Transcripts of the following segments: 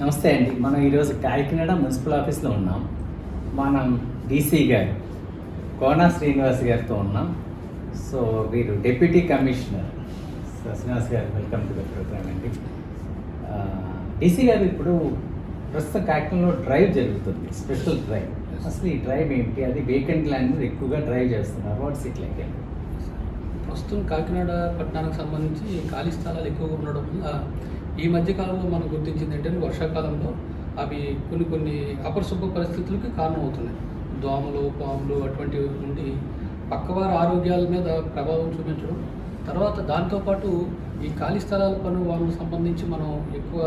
నమస్తే అండి. మనం ఈరోజు కాకినాడ మున్సిపల్ ఆఫీస్లో ఉన్నాం. మనం డీసీ గారు కోనా శ్రీనివాస్ గారితో ఉన్నాం. సో వీరు డిప్యూటీ కమిషనర్. సో శ్రీనివాస్ గారు వెల్కమ్ టు ద ప్రోగ్రామ్ అండి. డీసీ గారు ఇప్పుడు ప్రస్తుతం కాకినాడలో డ్రైవ్ జరుగుతుంది స్పెషల్ డ్రైవ్. అసలు ఈ డ్రైవ్ ఏంటి అది వేకెంట్ ల్యాండ్ మీద ఎక్కువగా డ్రైవ్ చేస్తున్నారు. వాట్స్ ఇట్ లైక్ ప్రస్తుతం కాకినాడ పట్టణానికి సంబంధించి ఖాళీ స్థలాలు ఎక్కువగా ఉండడం వల్ల ఈ మధ్య కాలంలో మనం గుర్తించింది ఏంటంటే వర్షాకాలంలో అవి కొన్ని కొన్ని అపరిశుభ్ర పరిస్థితులకి కారణమవుతున్నాయి. దోమలు పాములు అటువంటివి నుండి పక్కవారి ఆరోగ్యాల మీద ప్రభావం చూపించడం. తర్వాత దాంతోపాటు ఈ ఖాళీ స్థలాల పన్ను వాళ్ళకి సంబంధించి మనం ఎక్కువ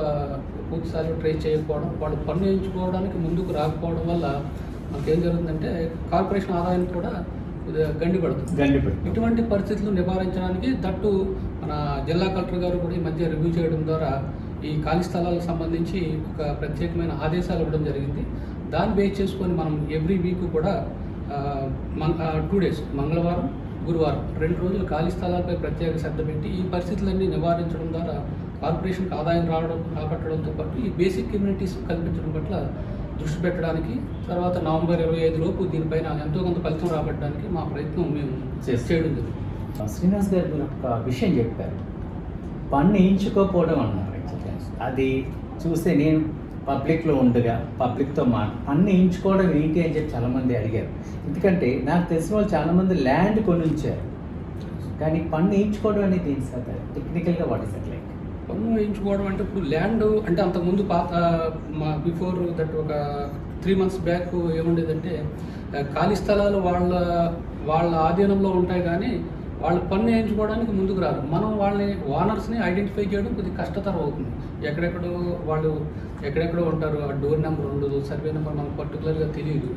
పూర్తి స్థాయిలో ట్రై చేయకపోవడం వాళ్ళు పన్ను వేయించుకోవడానికి ముందుకు రాకపోవడం వల్ల మనకేం జరుగుతుందంటే కార్పొరేషన్ ఆదాయం కూడా గండి పడుతుంది గండిపడి ఇటువంటి పరిస్థితులు నివారించడానికి దట్టు మన జిల్లా కలెక్టర్ గారు కూడా ఈ మధ్య రివ్యూ చేయడం ద్వారా ఈ ఖాళీ స్థలాలకు సంబంధించి ఒక ప్రత్యేకమైన ఆదేశాలు ఇవ్వడం జరిగింది దాన్ని బేస్ చేసుకొని మనం ఎవ్రీ వీక్ కూడా టూ డేస్ మంగళవారం గురువారం రెండు రోజులు ఖాళీ స్థలాలపై ప్రత్యేక శ్రద్ధ పెట్టి ఈ పరిస్థితులన్నీ నివారించడం ద్వారా కార్పొరేషన్కి ఆదాయం రావడం రాబట్టడంతో పాటు ఈ బేసిక్ కమ్యూనిటీస్ కల్పించడం పట్ల దృష్టి పెట్టడానికి తర్వాత నవంబర్ ఇరవై ఐదు లోపు దీనిపైన ఎంతో కొంత ఫలితం రాబట్టడానికి మా ప్రయత్నం మేము. చేయడం జరిగింది శ్రీనివాస్ గారు ఒక విషయం చెప్పారు. పన్ను వేయించుకోకపోవడం అన్నారు అది చూస్తే నేను పబ్లిక్లో ఉండగా పబ్లిక్తో మా పన్ను వేయించుకోవడం ఏంటి అని చెప్పి చాలామంది అడిగారు. ఎందుకంటే నాకు తెలిసిన వాళ్ళు చాలామంది ల్యాండ్ కొని ఉంచారు కానీ పన్ను వేయించుకోవడం అనేది ఏంటి సార్? టెక్నికల్గా వాట్ ఇస్ లైక్? పన్ను వేయించుకోవడం అంటే ఇప్పుడు ల్యాండ్ అంటే అంతకుముందు పాత మా బిఫోర్ దట్ ఒక త్రీ మంత్స్ బ్యాక్ ఏముండేదంటే ఖాళీ స్థలాలు వాళ్ళ వాళ్ళ ఆధీనంలో ఉంటాయి కానీ వాళ్ళు పన్ను వేయించుకోవడానికి ముందుకు రారు. మనం వాళ్ళని ఓనర్స్ని ఐడెంటిఫై చేయడం కొద్దిగా కష్టతరం అవుతుంది. ఎక్కడెక్కడో వాళ్ళు ఎక్కడెక్కడో ఉంటారు. ఆ డోర్ నెంబర్ ఉండదు సర్వే నెంబర్ మనకు పర్టికులర్గా తెలియదు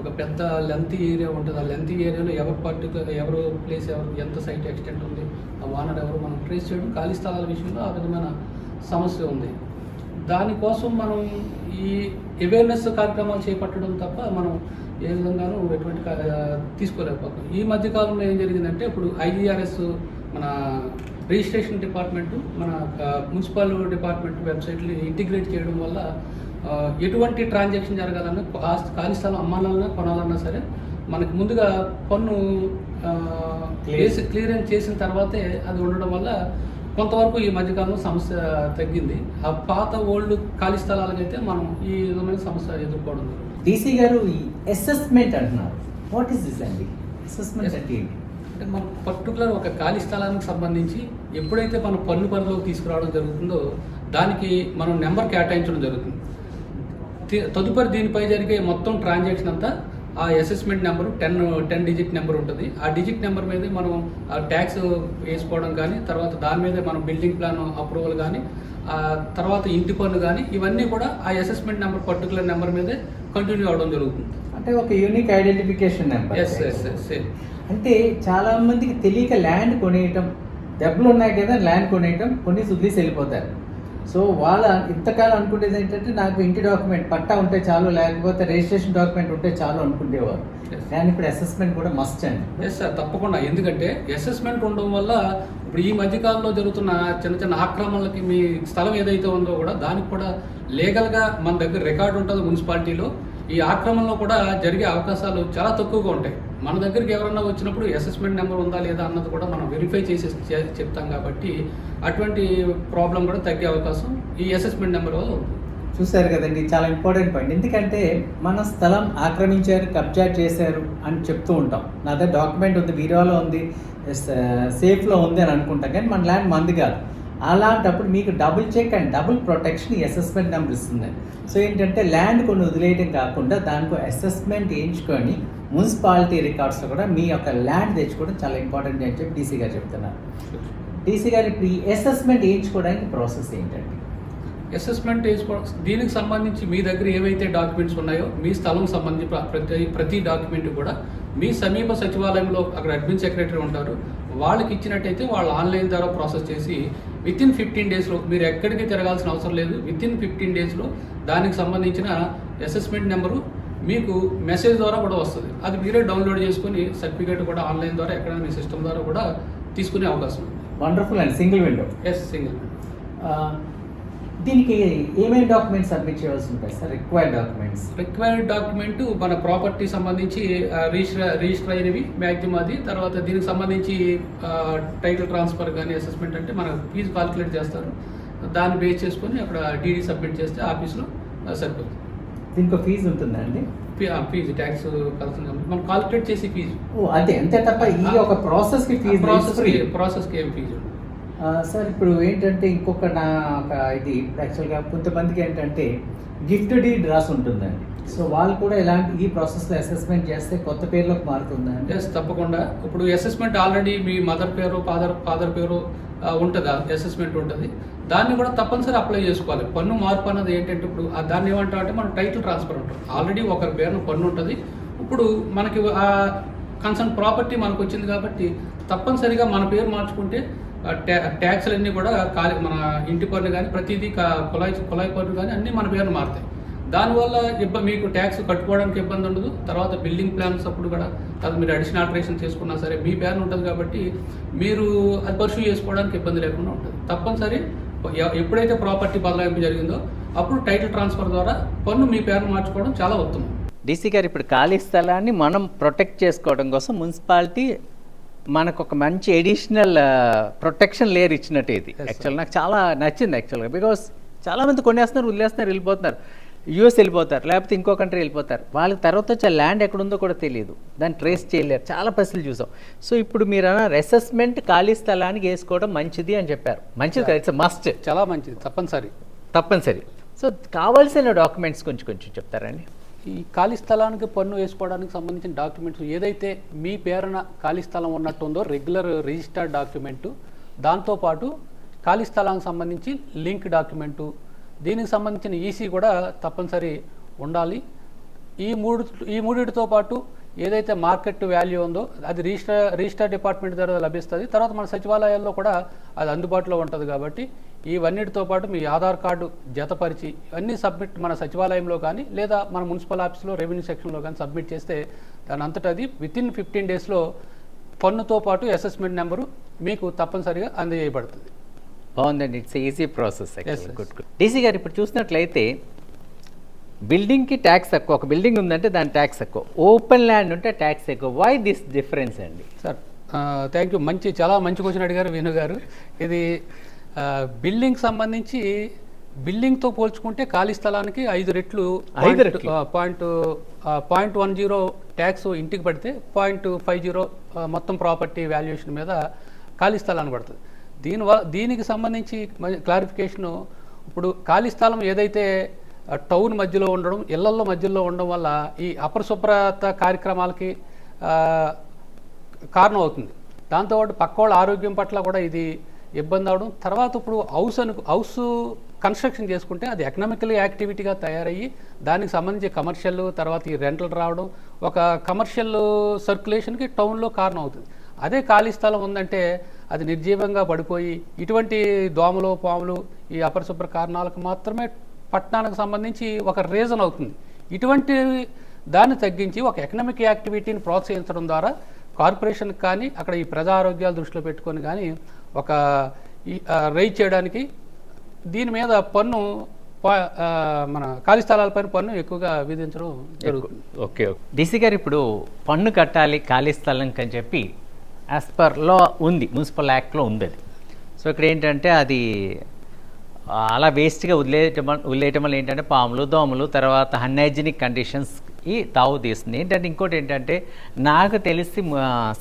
ఒక పెద్ద లెంత్ ఏరియా ఉంటుంది. ఆ లెంత్ ఏరియాలో ఎవరు పర్టికులర్ ఎవరు ప్లేస్ ఎవరు ఎంత సైట్ ఎక్స్టెంట్ ఉంది ఆ ఓనర్ ఎవరు మనం ట్రేస్ చేయడం ఖాళీ స్థలాల విషయంలో ఆ విధమైన సమస్య ఉంది. దానికోసం మనం ఈ అవేర్నెస్ కార్యక్రమాలు చేపట్టడం తప్ప మనం ఏ విధంగానూ ఎటువంటి తీసుకోలేకపోతున్నాం. ఈ మధ్య కాలంలో ఏం జరిగిందంటే ఇప్పుడు ఐజీఆర్ఎస్ మన రిజిస్ట్రేషన్ డిపార్ట్మెంట్ మన మున్సిపల్ డిపార్ట్మెంట్ వెబ్సైట్లు ఇంటిగ్రేట్ చేయడం వల్ల ఎటువంటి ట్రాన్సాక్షన్ జరగాలన్నా ఖాళీ స్థలం అమ్మాలన్నా కొనాలన్నా సరే మనకి ముందుగా పన్ను. క్లియరెన్స్ చేసిన తర్వాతే అది ఉండడం వల్ల కొంతవరకు ఈ మధ్యకాలంలో సమస్య తగ్గింది. ఆ పాత ఓల్డ్ ఖాళీ స్థలాలకైతే మనం ఈ విధమైన సమస్య ఎదుర్కోవడం జరుగుతుంది. డీసీ గారు అసెస్మెంట్ అంటున్నారు. వాట్ ఈస్ దిస్ అండి అసెస్మెంట్ అంటే ఏంటి? అంటే మనం పర్టికులర్ ఒక ఖాళీ స్థలానికి సంబంధించి ఎప్పుడైతే మనం పన్ను పరిధిలోకి తీసుకురావడం జరుగుతుందో దానికి మనం నెంబర్ కేటాయించడం జరుగుతుంది. తదుపరి దీనిపై జరిగే మొత్తం ట్రాన్సాక్షన్ అంతా ఆ assessment number ten ten digit number ఉంటుంది. ఆ డిజిట్ నెంబర్ మీదే మనం ఆ ట్యాక్స్ వేసుకోవడం కానీ తర్వాత దాని మీదే మనం బిల్డింగ్ ప్లాన్ అప్రూవల్ కానీ తర్వాత ఇంటి పన్ను కానీ ఇవన్నీ కూడా ఆ అసెస్మెంట్ నెంబర్ పర్టికులర్ నెంబర్ మీదే కంటిన్యూ అవడం జరుగుతుంది. అంటే ఒక unique identification number yes yes yes అంటే చాలా మందికి తెలియక ల్యాండ్ కొనేయటం డబ్బులు ఉన్నాయి కదా ల్యాండ్ కొనేయటం కొన్ని వదిలేసి వెళ్ళిపోతారు. సో వాళ్ళ ఇంతకాలం అనుకునేది ఏంటంటే నాకు ఇంటి డాక్యుమెంట్ పట్టా ఉంటే చాలు లేకపోతే రిజిస్ట్రేషన్ డాక్యుమెంట్ ఉంటే చాలు అనుకునేవారు. కానీ ఇప్పుడు అసెస్మెంట్ కూడా మస్ట్ అండి. ఎస్ సార్ తప్పకుండా. ఎందుకంటే అసెస్మెంట్ ఉండడం వల్ల ఇప్పుడు ఈ మధ్యకాలంలో జరుగుతున్న చిన్న చిన్న ఆక్రమణలకి మీ స్థలం ఏదైతే ఉందో కూడా దానికి కూడా లీగల్గా మన దగ్గర రికార్డు ఉంటుంది మున్సిపాలిటీలో. ఈ ఆక్రమణలో కూడా జరిగే అవకాశాలు చాలా తక్కువగా ఉంటాయి. మన దగ్గరికి ఎవరన్నా వచ్చినప్పుడు అసెస్మెంట్ నెంబర్ ఉందా లేదా అన్నది కూడా మనం వెరిఫై చేసి చెప్తాం కాబట్టి అటువంటి ప్రాబ్లం కూడా తగ్గే అవకాశం ఈ అసెస్మెంట్ నెంబర్ వల్ల ఉంది. చూశారు కదండి చాలా ఇంపార్టెంట్ పాయింట్ ఎందుకంటే మన స్థలం ఆక్రమించారు కబ్జా చేశారు అని చెప్తూ ఉంటాం. నా దగ్గర డాక్యుమెంట్ ఉంది బీరోలో ఉంది సేఫ్లో ఉంది అని అనుకుంటాం. కానీ మన ల్యాండ్ మంది కాదు. అలాంటప్పుడు మీకు double check and double protection assessment number ఇస్తుంది. సో ఏంటంటే ల్యాండ్ కొన్ని వదిలేయడం కాకుండా దానికి అసెస్మెంట్ వేయించుకొని మున్సిపాలిటీ రికార్డ్స్లో కూడా మీ యొక్క ల్యాండ్ తెచ్చుకోవడం చాలా ఇంపార్టెంట్ అని చెప్పి డీసీ గారు చెప్తున్నారు. డీసీ గారు ఇప్పుడు ఈ అసెస్మెంట్ వేయించుకోవడానికి ప్రాసెస్ ఏంటండి? అసెస్మెంట్ వేసుకో దీనికి సంబంధించి మీ దగ్గర ఏవైతే డాక్యుమెంట్స్ ఉన్నాయో మీ స్థలం సంబంధించి ప్రతి ప్రతి డాక్యుమెంట్ కూడా మీ సమీప సచివాలయంలో అక్కడ అడ్మిన్ సెక్రటరీ ఉంటారు. వాళ్ళకి ఇచ్చినట్టయితే వాళ్ళు ఆన్లైన్ ద్వారా ప్రాసెస్ చేసి విత్ ఇన్ ఫిఫ్టీన్ డేస్లో మీరు ఎక్కడికి తిరగాల్సిన అవసరం లేదు. విత్ ఇన్ ఫిఫ్టీన్ డేస్లో దానికి సంబంధించిన అసెస్మెంట్ నెంబరు మీకు మెసేజ్ ద్వారా కూడా వస్తుంది. అది మీరే డౌన్లోడ్ చేసుకొని సర్టిఫికేట్ కూడా ఆన్లైన్ ద్వారా ఎక్కడైనా మీ సిస్టమ్ ద్వారా కూడా తీసుకునే అవకాశం ఉంది. Wonderful and single window yes single దీనికి ఏమేమి డాక్యుమెంట్స్ సబ్మిట్ చేయాల్సి ఉంటాయి sir? Required documents required document మన ప్రాపర్టీ సంబంధించి రిజిస్టర్ రిజిస్టర్ అయినవి మ్యాక్సిమం అది. తర్వాత దీనికి సంబంధించి టైటిల్ ట్రాన్స్ఫర్ కానీ అసెస్మెంట్ అంటే మన ఫీజు కాల్కులేట్ చేస్తారు. దాన్ని బేస్ చేసుకొని అక్కడ డీడీ సబ్మిట్ చేస్తే ఆఫీస్లో సరిపోతుంది. దీనికి ఫీజు ఉంటుందా అండి? ఫీజు ట్యాక్స్ మనం కాల్కులేట్ చేసి ఫీజు ఓ అదే అంతే తప్ప ఈ ఒక ప్రాసెస్కి ఫీజు ప్రాసెస్ ప్రాసెస్కి ఏం ఫీజు. సార్ ఇప్పుడు ఏంటంటే ఇంకొక నా ఒక ఇది యాక్చువల్గా కొంతమందికి ఏంటంటే గిఫ్ట్ డీడ్ రాసి ఉంటుందండి. సో వాళ్ళు కూడా ఇలాంటి ఈ ప్రాసెస్లో అసెస్మెంట్ చేస్తే కొత్త పేర్లోకి మారుతుందా ఎస్ తప్పకుండా. ఇప్పుడు అసెస్మెంట్ ఆల్రెడీ మీ మదర్ పేరు ఫాదర్ ఫాదర్ పేరు ఉంటుందా అసెస్మెంట్ ఉంటుంది. దాన్ని కూడా తప్పనిసరి అప్లై చేసుకోవాలి. పన్ను మార్పు అన్నది ఏంటంటే ఇప్పుడు ఆ దాన్ని ఏమంటాం అంటే మనం టైటిల్ ట్రాన్స్ఫర్ అంటాం. ఆల్రెడీ ఒకరి పేరున పన్ను ఉంటుంది. ఇప్పుడు మనకి ఆ కన్సర్న్ ప్రాపర్టీ మనకు వచ్చింది కాబట్టి తప్పనిసరిగా మన పేరు మార్చుకుంటే ట్యాక్స్లన్నీ కూడా ఖాళీ మన ఇంటి పన్ను కానీ ప్రతిదీ కులాయి కుళాయి కుళాయి పన్ను కానీ అన్నీ మన పేరును మారుతాయి. దానివల్ల ఇబ్బంది మీకు ట్యాక్స్ కట్టుకోవడానికి ఇబ్బంది ఉండదు. తర్వాత బిల్డింగ్ ప్లాన్స్ అప్పుడు కూడా అది మీరు అడిషనల్ ఆల్టరేషన్ చేసుకున్నా సరే మీ పేరు ఉంటుంది కాబట్టి మీరు అది పర్సూ చేసుకోవడానికి ఇబ్బంది లేకుండా ఉంటుంది. తప్పనిసరి ఎప్పుడైతే ప్రాపర్టీ బదలాయింపు జరిగిందో అప్పుడు టైటిల్ ట్రాన్స్ఫర్ ద్వారా పన్ను మీ పేరును మార్చుకోవడం చాలా ఉత్తమం. డీసీ గారు ఇప్పుడు ఖాళీ స్థలాన్ని మనం ప్రొటెక్ట్ చేసుకోవడం కోసం మున్సిపాలిటీ మనకు ఒక మంచి ఎడిషనల్ ప్రొటెక్షన్ లేయర్ ఇచ్చినట్టు ఇది. యాక్చువల్ నాకు చాలా నచ్చింది యాక్చువల్గా బికాస్ చాలా మంది కొనేస్తున్నారు వదిలేస్తున్నారు వెళ్ళిపోతున్నారు. యూఎస్ వెళ్ళిపోతారు లేకపోతే ఇంకో కంట్రీ వెళ్ళిపోతారు. వాళ్ళకి తర్వాత వచ్చే ల్యాండ్ ఎక్కడుందో కూడా తెలియదు. దాన్ని ట్రేస్ చేయలేరు. చాలా పరిస్థితులు చూసాం. సో ఇప్పుడు మీరు అన్నారు అసెస్మెంట్ ఖాళీ స్థలానికి వేసుకోవడం మంచిది అని చెప్పారు. మంచిది ఇట్స్ మస్ట్ చాలా మంచిది తప్పనిసరి. తప్పనిసరి. సో కావాల్సిన డాక్యుమెంట్స్ కొంచెం కొంచెం చెప్తారండి ఈ ఖాళీ స్థలానికి పన్ను వేసుకోవడానికి సంబంధించిన డాక్యుమెంట్స్ ఏదైతే మీ పేరున ఖాళీ స్థలం ఉన్నట్టు ఉందో రెగ్యులర్ రిజిస్టర్డ్ డాక్యుమెంటు దాంతోపాటు ఖాళీ స్థలానికి సంబంధించి లింక్ డాక్యుమెంటు దీనికి సంబంధించిన ఈసీ కూడా తప్పనిసరి ఉండాలి. ఈ మూడు ఈ మూడిటితో పాటు ఏదైతే మార్కెట్ వాల్యూ ఉందో అది రిజిస్టర్ రిజిస్టర్ డిపార్ట్మెంట్ ద్వారా లభిస్తుంది. తర్వాత మన సచివాలయాల్లో కూడా అది అందుబాటులో ఉంటుంది కాబట్టి ఇవన్నిటితో పాటు మీ ఆధార్ కార్డు జతపరిచి ఇవన్నీ సబ్మిట్ మన సచివాలయంలో కానీ లేదా మన మున్సిపల్ ఆఫీస్లో రెవెన్యూ సెక్షన్లో కానీ సబ్మిట్ చేస్తే దాని అంతటా అది వితిన్ ఫిఫ్టీన్ డేస్లో పన్నుతో పాటు అసెస్మెంట్ నెంబరు మీకు తప్పనిసరిగా అందజేయబడుతుంది. బాగుందండి. It's easy process. Good good DC గారు ఇప్పుడు చూసినట్లయితే బిల్డింగ్కి ట్యాక్స్ తక్కువ. ఒక బిల్డింగ్ ఉందంటే దాని ట్యాక్స్ ఎక్కువ ఓపెన్ ల్యాండ్ ఉంటే ట్యాక్స్ ఎక్కువ. వై దిస్ డిఫరెన్స్ అండి? సార్ థ్యాంక్ యూ మంచి చాలా మంచి క్వశ్చన్ అడిగారు వేణు గారు. ఇది బిల్డింగ్ సంబంధించి బిల్డింగ్తో పోల్చుకుంటే ఖాళీ స్థలానికి ఐదు రెట్లు ఐదు రెట్లు? Point point one zero tax ఇంటికి పడితే పాయింట్ ఫైవ్ జీరో మొత్తం ప్రాపర్టీ వాల్యుయేషన్ మీద ఖాళీ స్థలాన్ని పడుతుంది. దీని దీనికి సంబంధించి క్లారిఫికేషను ఇప్పుడు ఖాళీ స్థలం ఏదైతే టౌన్ మధ్యలో ఉండడం ఇళ్ళల్లో మధ్యలో ఉండడం వల్ల ఈ అపరిశుభ్రత కార్యక్రమాలకి కారణం అవుతుంది. దాంతోపాటు పక్క వాళ్ళ ఆరోగ్యం పట్ల కూడా ఇది ఇబ్బంది అవడం. తర్వాత ఇప్పుడు హౌస్ అను హౌస్ కన్స్ట్రక్షన్ చేసుకుంటే అది ఎకనామికల్ యాక్టివిటీగా తయారయ్యి దానికి సంబంధించి కమర్షియల్ తర్వాత ఈ రెంటల్ రావడం ఒక కమర్షియల్ సర్క్యులేషన్కి టౌన్లో కారణం అవుతుంది. అదే ఖాళీ స్థలం ఉందంటే అది నిర్జీవంగా పడిపోయి ఇటువంటి దోమలు పాములు ఈ అపరిశుభ్ర కారణాలకు మాత్రమే పట్టణానికి సంబంధించి ఒక రీజన్ అవుతుంది. ఇటువంటి దాన్ని తగ్గించి ఒక ఎకనామిక్ యాక్టివిటీని ప్రోత్సహించడం ద్వారా కార్పొరేషన్కి కానీ అక్కడ ఈ ప్రజా ఆరోగ్యాలు దృష్టిలో పెట్టుకొని కానీ ఒక రైజ్ చేయడానికి దీని మీద పన్ను మన ఖాళీ స్థలాలపైన పన్ను ఎక్కువగా విధించడం జరుగుతుంది. Okay okay. డీసీ గారు ఇప్పుడు పన్ను కట్టాలి ఖాళీ స్థలం అని చెప్పి యాజ్ పర్లో ఉంది మున్సిపల్ యాక్ట్లో ఉంది అది. సో ఇక్కడ ఏంటంటే అది అలా వేస్ట్గా వదిలేయటం వదిలేయటం వల్ల ఏంటంటే పాములు దోమలు తర్వాత అన్హైజీనిక్ కండిషన్స్ ఈ తావు తీస్తుంది. ఏంటంటే ఇంకోటి ఏంటంటే నాకు తెలిసి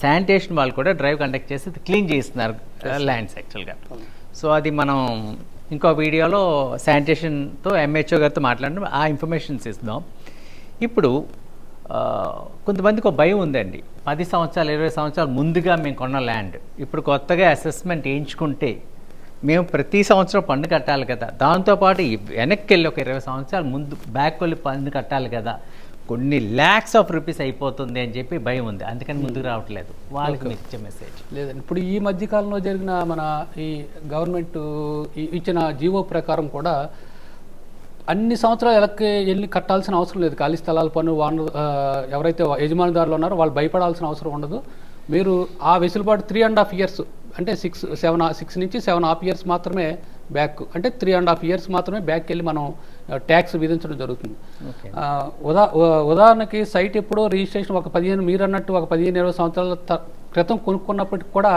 శానిటేషన్ వాళ్ళు కూడా డ్రైవ్ కండక్ట్ చేసి క్లీన్ చేస్తున్నారు ల్యాండ్స్ యాక్చువల్గా సో అది మనం ఇంకో వీడియోలో శానిటేషన్తో ఎంహెచ్ఓ గారితో మాట్లాడిన ఆ ఇన్ఫర్మేషన్స్ ఇస్తున్నాం. ఇప్పుడు కొంతమందికి ఒక భయం ఉందండి. పది సంవత్సరాలు ఇరవై సంవత్సరాలు ముందుగా మేము కొన్న ల్యాండ్. ఇప్పుడు కొత్తగా అసెస్మెంట్ వేయించుకుంటే మేము ప్రతి సంవత్సరం పన్ను కట్టాలి కదా. దాంతోపాటు వెనక్కి వెళ్ళి ఒక ఇరవై సంవత్సరాలు ముందు బ్యాక్ వెళ్ళి పన్ను కట్టాలి కదా. కొన్ని ల్యాక్స్ ఆఫ్ రూపీస్ అయిపోతుంది అని చెప్పి భయం ఉంది. అందుకని ముందుకు రావట్లేదు. వాళ్ళకి మీరు ఇచ్చే మెసేజ్ లేదండి. ఇప్పుడు ఈ మధ్య కాలంలో జరిగిన మన ఈ గవర్నమెంట్ ఇచ్చిన జీవో ప్రకారం కూడా అన్ని సంవత్సరాలు వెనక్కి వెళ్ళి కట్టాల్సిన అవసరం లేదు. ఖాళీ స్థలాల పన్ను వాళ్ళు ఎవరైతే యజమానిదారులు ఉన్నారో వాళ్ళు భయపడాల్సిన అవసరం ఉండదు. మీరు ఆ వెసులుబాటు త్రీ అండ్ హాఫ్ ఇయర్స్ అంటే సిక్స్ సెవెన్ సిక్స్ నుంచి సెవెన్ హాఫ్ ఇయర్స్ మాత్రమే బ్యాక్ అంటే త్రీ అండ్ హాఫ్ ఇయర్స్ మాత్రమే బ్యాక్ వెళ్ళి మనం ట్యాక్స్ విధించడం జరుగుతుంది. ఉదా ఉదాహరణకి సైట్ ఎప్పుడో రిజిస్ట్రేషన్ ఒక పదిహేను మీరు అన్నట్టు ఒక పదిహేను ఇరవై సంవత్సరాల క్రితం కొనుక్కున్నప్పటికి కూడా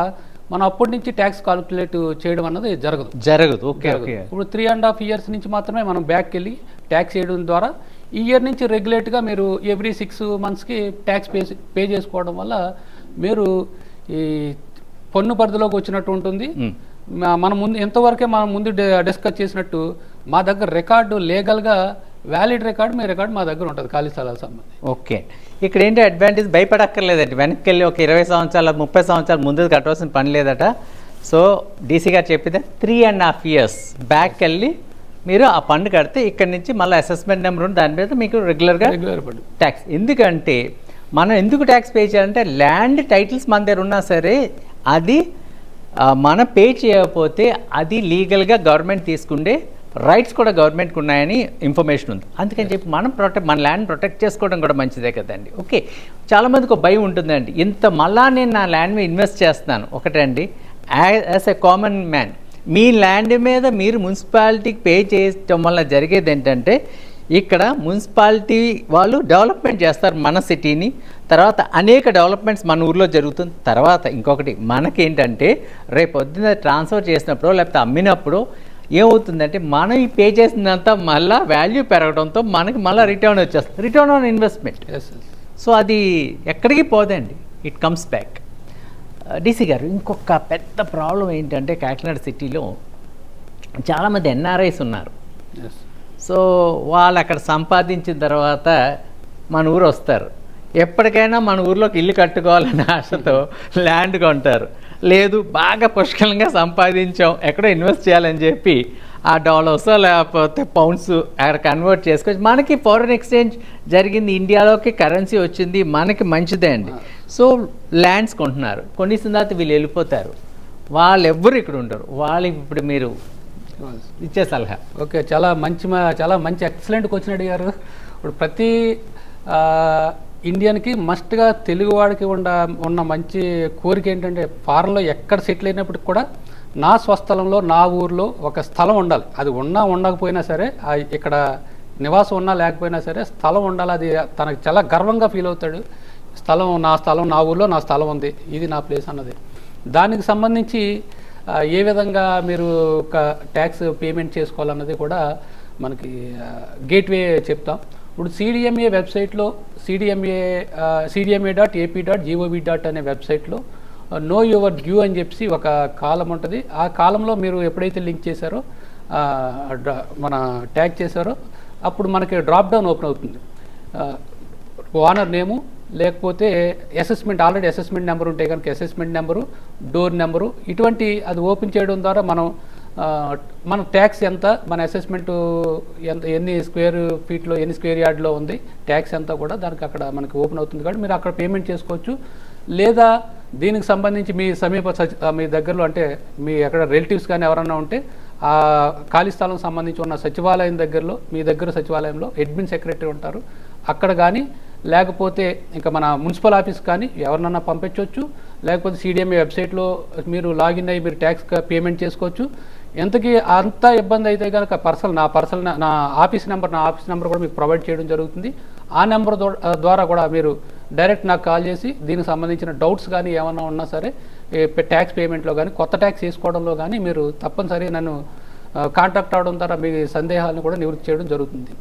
మనం అప్పటి నుంచి ట్యాక్స్ కాల్కులేట్ చేయడం అన్నది జరగదు. జరగదు. ఓకే ఇప్పుడు త్రీ అండ్ హాఫ్ ఇయర్స్ నుంచి మాత్రమే మనం బ్యాక్ వెళ్ళి ట్యాక్స్ చేయడం ద్వారా ఈ ఇయర్ నుంచి రెగ్యులేట్గా మీరు ఎవ్రీ సిక్స్ మంత్స్కి ట్యాక్స్ పే పే చేసుకోవడం వల్ల మీరు ఈ పన్ను పరిధిలోకి వచ్చినట్టు ఉంటుంది. మనం ముందు ఎంతవరకే మనం ముందు డిస్కస్ చేసినట్టు మా దగ్గర రికార్డు లీగల్గా వ్యాలిడ్ రికార్డు మీ రికార్డు మా దగ్గర ఉంటుంది ఖాళీ స్థలాలకు సంబంధించి. ఓకే. ఇక్కడ ఏంటి అడ్వాంటేజ్ భయపడక్కర్లేదండి. వెనక్కి వెళ్ళి ఒక ఇరవై సంవత్సరాల ముప్పై సంవత్సరాల ముందు కట్టవలసిన పని లేదట. సో డీసీ గారు చెప్పింది three and half years back వెళ్ళి మీరు ఆ పన్ను కడితే ఇక్కడ నుంచి మళ్ళీ అసెస్మెంట్ నెంబర్ ఉంది దాని మీద మీకు రెగ్యులర్గా రెగ్యులర్ ట్యాక్స్ ఎందుకంటే మనం ఎందుకు ట్యాక్స్ పే చేయాలంటే ల్యాండ్ టైటిల్స్ మన దగ్గర ఉన్నా సరే అది మనం పే చేయకపోతే అది లీగల్గా గవర్నమెంట్ తీసుకుండే రైట్స్ కూడా గవర్నమెంట్కి ఉన్నాయని ఇన్ఫర్మేషన్ ఉంది. అందుకని చెప్పి మనం ప్రొటెక్ట్ మన ల్యాండ్ ప్రొటెక్ట్ చేసుకోవడం కూడా మంచిదే కదండి. ఓకే చాలామందికి ఒక భయం ఉంటుందండి. ఇంత మళ్ళా నేను నా ల్యాండ్ మీద ఇన్వెస్ట్ చేస్తున్నాను. ఒకటండి యాజ్ ఎ కామన్ మ్యాన్ మీ ల్యాండ్ మీద మీరు మున్సిపాలిటీకి పే చేయటం వల్ల జరిగేది ఏంటంటే ఇక్కడ మున్సిపాలిటీ వాళ్ళు డెవలప్మెంట్ చేస్తారు మన సిటీని తర్వాత అనేక డెవలప్మెంట్స్ మన ఊర్లో జరుగుతుంది. తర్వాత ఇంకొకటి మనకేంటంటే రేపు పొద్దున్న ట్రాన్స్ఫర్ చేసినప్పుడు లేకపోతే అమ్మినప్పుడు ఏమవుతుందంటే మనం ఈ పే చేసినంత మళ్ళీ వాల్యూ పెరగడంతో మనకి మళ్ళీ రిటర్న్ వచ్చేస్తుంది. రిటర్న్ ఆన్ ఇన్వెస్ట్మెంట్ సో అది ఎక్కడికి పోదండి? ఇట్ కమ్స్ బ్యాక్ డీసీ గారు ఇంకొక పెద్ద ప్రాబ్లం ఏంటంటే కాకినాడ సిటీలో చాలామంది ఎన్ఆర్ఐస్ ఉన్నారు. సో వాళ్ళు అక్కడ సంపాదించిన తర్వాత మన ఊరు వస్తారు. ఎప్పటికైనా మన ఊర్లోకి ఇల్లు కట్టుకోవాలనే ఆశతో ల్యాండ్ కొంటారు. లేదు బాగా పుష్కలంగా సంపాదించాం. ఎక్కడో ఇన్వెస్ట్ చేయాలని చెప్పి ఆ డాలర్స్ లేకపోతే పౌండ్స్ అక్కడ కన్వర్ట్ చేసుకోవచ్చు మనకి ఫారెన్ ఎక్స్చేంజ్ జరిగింది. ఇండియాలోకి కరెన్సీ వచ్చింది. మనకి మంచిదే అండి. సో ల్యాండ్స్ కొంటున్నారు. కొనేసిన తర్వాత వీళ్ళు వెళ్ళిపోతారు. వాళ్ళు ఎవ్వరు ఇక్కడ ఉండరు. వాళ్ళకి ఇప్పుడు మీరు ఇచ్చే సలహా. ఓకే చాలా మంచి చాలా మంచి ఎక్సలెంట్ క్వశ్చన్ అడిగారు. ఇప్పుడు ప్రతి ఇండియన్కి మస్ట్గా తెలుగువాడికి ఉండ ఉన్న మంచి కోరిక ఏంటంటే ఫారెన్లో ఎక్కడ సెటిల్ అయినప్పటికి కూడా నా స్వస్థలంలో నా ఊర్లో ఒక స్థలం ఉండాలి. అది ఉన్నా ఉండకపోయినా సరే ఇక్కడ నివాసం ఉన్నా లేకపోయినా సరే స్థలం ఉండాలి. అది తనకు చాలా గర్వంగా ఫీల్ అవుతాడు. స్థలం నా స్థలం నా ఊర్లో నా స్థలం ఉంది. ఇది నా ప్లేస్ అన్నది. దానికి సంబంధించి ఏ విధంగా మీరు ఒక ట్యాక్స్ పేమెంట్ చేసుకోవాలన్నది కూడా మనకి గేట్వే చెప్తాం. ఇప్పుడు సిడిఎంఏ వెబ్సైట్లో CDMA CDMA dot AP dot GOV dot అనే వెబ్సైట్లో నో యువర్ డ్యూ అని చెప్పి ఒక కాలం ఉంటుంది. ఆ కాలంలో మీరు ఎప్పుడైతే లింక్ చేశారో డ్రా- మన ట్యాగ్ చేశారో అప్పుడు మనకి డ్రాప్ డౌన్ ఓపెన్ అవుతుంది. ఓనర్ నేము లేకపోతే అసెస్మెంట్ ఆల్రెడీ అసెస్మెంట్ నెంబర్ ఉంటే కనుక అసెస్మెంట్ నెంబరు డోర్ నెంబరు ఇటువంటి అది ఓపెన్ చేయడం ద్వారా మనం మన ట్యాక్స్ ఎంత మన అసెస్మెంట్ ఎంత ఎన్ని స్క్వేర్ ఫీట్లో ఎన్ని స్క్వేర్ యార్డ్లో ఉంది ట్యాక్స్ ఎంత కూడా దానికి అక్కడ మనకి ఓపెన్ అవుతుంది కాబట్టి మీరు అక్కడ పేమెంట్ చేసుకోవచ్చు. లేదా దీనికి సంబంధించి మీ సమీప సచి- మీ దగ్గరలో అంటే మీ అక్కడ రిలేటివ్స్ కానీ ఎవరన్నా ఉంటే ఆ ఖాళీ స్థలం సంబంధించి ఉన్న సచివాలయం దగ్గరలో మీ దగ్గర సచివాలయంలో అడ్మిన్ సెక్రటరీ ఉంటారు. అక్కడ కానీ లేకపోతే ఇంకా మన మున్సిపల్ ఆఫీస్ కానీ ఎవరినన్నా పంపించవచ్చు లేకపోతే సిడిఎంఏ వెబ్సైట్లో మీరు లాగిన్ అయ్యి మీరు ట్యాక్స్ పేమెంట్ చేసుకోవచ్చు. ఎంతకీ అంత ఇబ్బంది అయితే కనుక పర్సనల్ నా పర్సనల్ నా ఆఫీస్ నెంబర్ నా ఆఫీస్ నెంబర్ కూడా మీకు ప్రొవైడ్ చేయడం జరుగుతుంది. ఆ నెంబర్ ద్వారా కూడా మీరు డైరెక్ట్ నాకు కాల్ చేసి దీనికి సంబంధించిన డౌట్స్ కానీ ఏమన్నా ఉన్నా సరే ట్యాక్స్ పేమెంట్లో కానీ కొత్త ట్యాక్స్ వేసుకోవడంలో కానీ మీరు తప్పనిసరి నన్ను కాంటాక్ట్ అవడం ద్వారా మీ సందేహాలను కూడా నివృత్తి చేయడం జరుగుతుంది.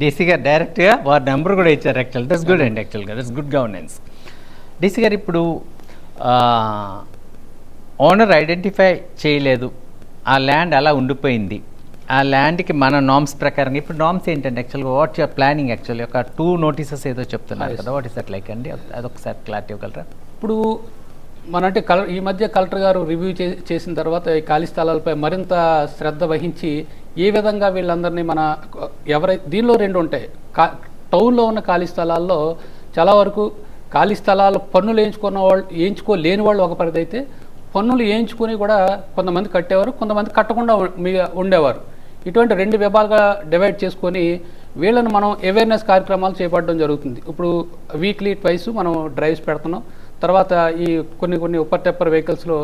డీసీ గారు డైరెక్ట్గా వారి నెంబర్ కూడా ఇచ్చారు యాక్చువల్ దట్స్ గుడ్ అండ్ యాక్చువల్గా that's good governance DC garu ఇప్పుడు ఓనర్ ఐడెంటిఫై చేయలేదు. ఆ ల్యాండ్ అలా ఉండిపోయింది. ఆ ల్యాండ్కి మన నామ్స్ ప్రకారం ఇప్పుడు నామ్స్ ఏంటంటే యాక్చువల్గా వాట్ యువర్ ప్లానింగ్ యాక్చువల్లీ ఒక టూ నోటీసెస్ ఏదో చెప్తున్నారు. కదా వాట్ ఇస్ దట్ లైక్ అండి? అదొకసారి క్లారిటీ ఇవ్వగలరా? ఇప్పుడు మన అంటే కల ఈ మధ్య కలెక్టర్ గారు రివ్యూ చేసిన తర్వాత ఈ ఖాళీ స్థలాలపై మరింత శ్రద్ధ వహించి ఏ విధంగా వీళ్ళందరినీ మన ఎవరై దీనిలో రెండు ఉంటాయి. కా టౌన్లో ఉన్న ఖాళీ స్థలాల్లో చాలా వరకు ఖాళీ స్థలాలు పన్నులు వేయించుకున్న వాళ్ళు వేయించుకోలేని వాళ్ళు ఒక పరిధి అయితే పన్నులు వేయించుకొని కూడా కొంతమంది కట్టేవారు కొంతమంది కట్టకుండా ఉండేవారు. ఇటువంటి రెండు విభాగాలుగా డివైడ్ చేసుకొని వీళ్ళని మనం అవేర్నెస్ కార్యక్రమాలు చేపట్టడం జరుగుతుంది. ఇప్పుడు వీక్లీ ట్వైస్ మనం డ్రైవ్స్ పెడుతున్నాం. తర్వాత ఈ కొన్ని కొన్ని ఉప్పర్ టెప్పర్ వెహికల్స్లో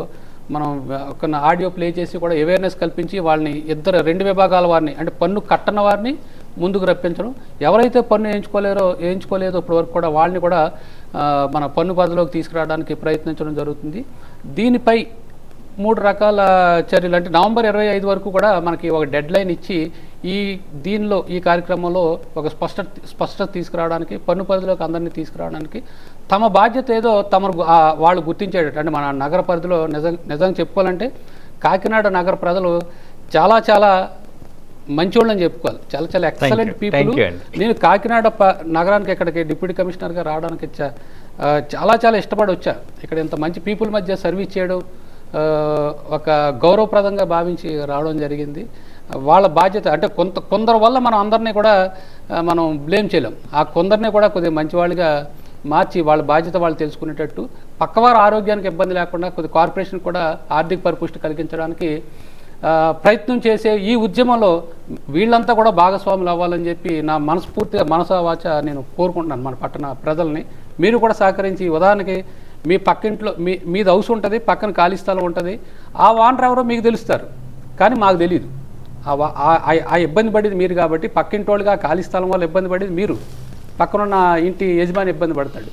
మనం ఒక ఆడియో ప్లే చేసి కూడా అవేర్నెస్ కల్పించి వాళ్ళని ఇద్దరు రెండు విభాగాల వారిని అంటే పన్ను కట్టని వారిని ముందుకు రప్పించడం. ఎవరైతే పన్ను వేయించుకోలేరో వేయించుకోలేదో ఇప్పటివరకు కూడా వాళ్ళని కూడా మన పన్ను పరిధిలోకి తీసుకురావడానికి ప్రయత్నించడం జరుగుతుంది. దీనిపై మూడు రకాల చర్యలు. అంటే నవంబర్ ఇరవై ఐదు వరకు కూడా మనకి ఒక డెడ్ లైన్ ఇచ్చి ఈ దీనిలో ఈ కార్యక్రమంలో ఒక స్పష్ట స్పష్టత తీసుకురావడానికి పన్ను పరిధిలోకి అందరినీ తీసుకురావడానికి తమ బాధ్యత ఏదో తమ వాళ్ళు గుర్తించేటట్టు. అంటే మన నగర పరిధిలో నిజం నిజంగా చెప్పుకోవాలంటే కాకినాడ నగర ప్రజలు చాలా చాలా మంచోళ్ళని చెప్పుకోవాలి. చాలా చాలా ఎక్సలెంట్. పీపుల్. నేను కాకినాడ నగరానికి ఇక్కడికి డిప్యూటీ కమిషనర్గా రావడానికి చాలా చాలా ఇష్టపడి వచ్చా. ఇక్కడ ఇంత మంచి పీపుల్ మధ్య సర్వీస్ చేయడం ఒక గౌరవప్రదంగా భావించి రావడం జరిగింది. వాళ్ళ బాధ్యత అంటే కొంత కొందరు వల్ల మనం అందరినీ కూడా మనం బ్లేమ్ చేయలేం. ఆ కొందరిని కూడా కొద్దిగా మంచి వాళ్ళుగా మార్చి వాళ్ళ బాధ్యత వాళ్ళు తెలుసుకునేటట్టు పక్కవారి ఆరోగ్యానికి ఇబ్బంది లేకుండా కొద్ది కార్పొరేషన్ కూడా ఆర్థిక పరిపుష్టి కలిగించడానికి ప్రయత్నం చేసే ఈ ఉద్యమంలో వీళ్ళంతా కూడా భాగస్వాములు అవ్వాలని చెప్పి నా మనస్ఫూర్తిగా మనసావాచ నేను కోరుకుంటున్నాను మన పట్టణ ప్రజల్ని. మీరు కూడా సహకరించి ఉదాహరణకి మీ పక్కింట్లో మీ మీది హౌస్ ఉంటుంది పక్కన ఖాళీ స్థలం ఉంటుంది. ఆ వానర్ ఎవరో మీకు తెలుస్తారు కానీ మాకు తెలియదు ఆ ఇబ్బంది పడేది మీరు కాబట్టి పక్కింటోళ్ళుగా ఖాళీ స్థలం వల్ల ఇబ్బంది పడేది మీరు. పక్కనున్న ఇంటి యజమాని ఇబ్బంది పడతాడు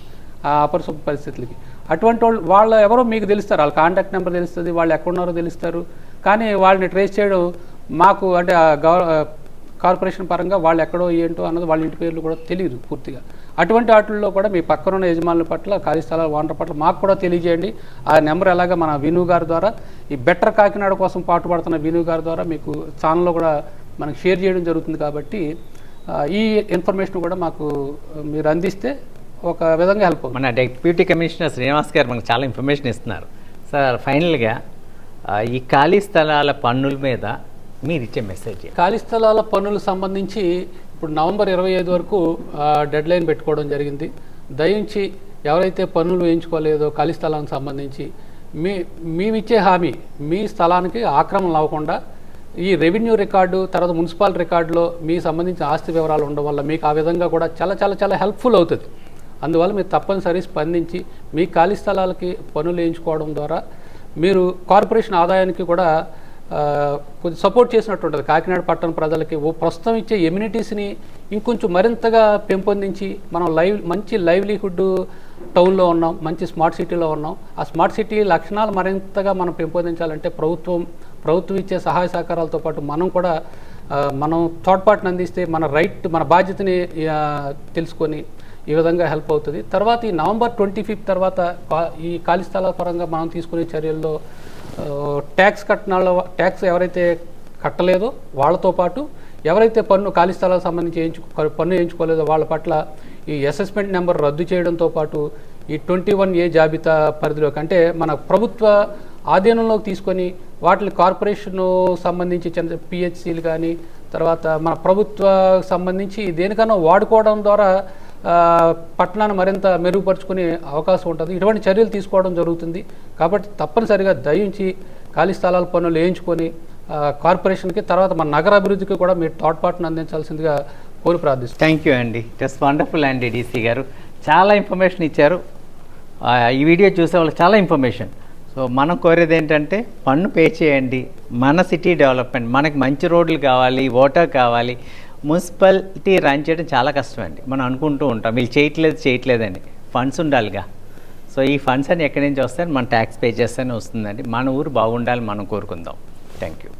ఆ అపరిశుభ్ర పరిస్థితులకి. అటువంటి వాళ్ళు వాళ్ళ ఎవరో మీకు తెలుస్తారు వాళ్ళ కాంటాక్ట్ నెంబర్ తెలుస్తుంది వాళ్ళు ఎక్కడున్నారో తెలుస్తారు. కానీ వాళ్ళని ట్రేస్ చేయడం మాకు అంటే గవ కార్పొరేషన్ పరంగా వాళ్ళు ఎక్కడో ఏంటో అన్నది వాళ్ళ ఇంటి పేర్లు కూడా తెలియదు పూర్తిగా. అటువంటి వాటిల్లో కూడా మీ పక్కనున్న యజమానుల పట్ల ఖాళీ స్థలాల ఓనర్ పట్ల మాకు కూడా తెలియజేయండి. ఆ నెంబర్ ఎలాగ మన విను గారి ద్వారా ఈ బెటర్ కాకినాడ కోసం పాటుపడుతున్న విను గారి ద్వారా మీకు ఛానల్లో కూడా మనకు షేర్ చేయడం జరుగుతుంది కాబట్టి ఈ ఇన్ఫర్మేషన్ కూడా మాకు మీరు అందిస్తే ఒక విధంగా హెల్ప్ మన డిప్యూటీ కమిషనర్ శ్రీనివాస్ గారు మనకు చాలా ఇన్ఫర్మేషన్ ఇస్తున్నారు. సార్ ఫైనల్గా ఈ ఖాళీ స్థలాల పన్నుల మీద మీరు ఇచ్చే మెసేజ్ ఖాళీ స్థలాల పన్నులు సంబంధించి ఇప్పుడు నవంబర్ ఇరవై ఐదు వరకు డెడ్ లైన్ పెట్టుకోవడం జరిగింది. దయించి ఎవరైతే పన్నులు వేయించుకోలేదో ఖాళీ స్థలానికి సంబంధించి మీ మేమిచ్చే హామీ మీ స్థలానికి ఆక్రమణ అవ్వకుండా ఈ రెవెన్యూ రికార్డు తర్వాత మున్సిపల్ రికార్డులో మీ సంబంధించిన ఆస్తి వివరాలు ఉండడం వల్ల మీకు ఆ విధంగా కూడా చాలా చాలా చాలా హెల్ప్ఫుల్ అవుతుంది. అందువల్ల మీరు తప్పనిసరి స్పందించి మీ ఖాళీ స్థలాలకి పనులు వేయించుకోవడం ద్వారా మీరు కార్పొరేషన్ ఆదాయానికి కూడా కొంచెం కొద్ది సపోర్ట్ చేసినట్టు ఉంటుంది. కాకినాడ పట్టణ ప్రజలకి ఓ ప్రస్తుతం ఇచ్చే ఎమ్యూనిటీస్ని ఇంకొంచెం మరింతగా పెంపొందించి మనం లైవ్ మంచి లైవ్లీహుడ్ టౌన్లో ఉన్నాం మంచి స్మార్ట్ సిటీలో ఉన్నాం. ఆ స్మార్ట్ సిటీ లక్షణాలు మరింతగా మనం పెంపొందించాలంటే ప్రభుత్వం ప్రభుత్వం ఇచ్చే సహాయ సహకారాలతో పాటు మనం కూడా మనం తోడ్పాటును అందిస్తే మన రైట్ మన బాధ్యతని తెలుసుకొని ఈ విధంగా హెల్ప్ అవుతుంది. తర్వాత ఈ నవంబర్ ట్వంటీ ఫిఫ్త్ తర్వాత ఈ ఖాళీ స్థలాల పరంగా మనం తీసుకునే చర్యల్లో ట్యాక్స్ కట్టిన ట్యాక్స్ ఎవరైతే కట్టలేదో వాళ్ళతో పాటు ఎవరైతే పన్ను ఖాళీ స్థలాలకు సంబంధించి వేయించు పన్ను వేయించుకోలేదో వాళ్ళ పట్ల ఈ అసెస్మెంట్ నెంబర్ రద్దు చేయడంతో పాటు ఈ ట్వంటీ వన్ ఏ జాబితా పరిధిలోకి అంటే మన ప్రభుత్వ ఆధీనంలోకి తీసుకొని వాటిని కార్పొరేషన్ సంబంధించి చిన్న పిహెచ్సిలు కానీ తర్వాత మన ప్రభుత్వ సంబంధించి దేనికన్నా వాడుకోవడం ద్వారా పట్టణాన్ని మరింత మెరుగుపరుచుకునే అవకాశం ఉంటుంది. ఇటువంటి చర్యలు తీసుకోవడం జరుగుతుంది. కాబట్టి తప్పనిసరిగా దయించి ఖాళీ స్థలాల పనులు వేయించుకొని కార్పొరేషన్కి తర్వాత మన నగర అభివృద్ధికి కూడా మీరు తోడ్పాటును అందించాల్సిందిగా కోరి ప్రార్థిస్తాం థ్యాంక్ యూ అండి. జస్ట్ వండర్ఫుల్ అండి డీసీ గారు. చాలా ఇన్ఫర్మేషన్ ఇచ్చారు. ఈ వీడియో చూసే వాళ్ళకి చాలా ఇన్ఫర్మేషన్. సో మనం కోరేది ఏంటంటే పన్ను పే చేయండి. మన సిటీ డెవలప్మెంట్ మనకి మంచి రోడ్లు కావాలి వాటర్ కావాలి. మున్సిపాలిటీ రన్ చేయడం చాలా కష్టం అండి మనం అనుకుంటూ ఉంటాం వీళ్ళు చేయట్లేదు చేయట్లేదని. ఫండ్స్ ఉండాలిగా. సో ఈ ఫండ్స్ అని ఎక్కడి నుంచి వస్తాయని మన ట్యాక్స్ పే చేస్తేనే వస్తుందండి. మన ఊరు బాగుండాలి మనం కోరుకుందాం. Thank you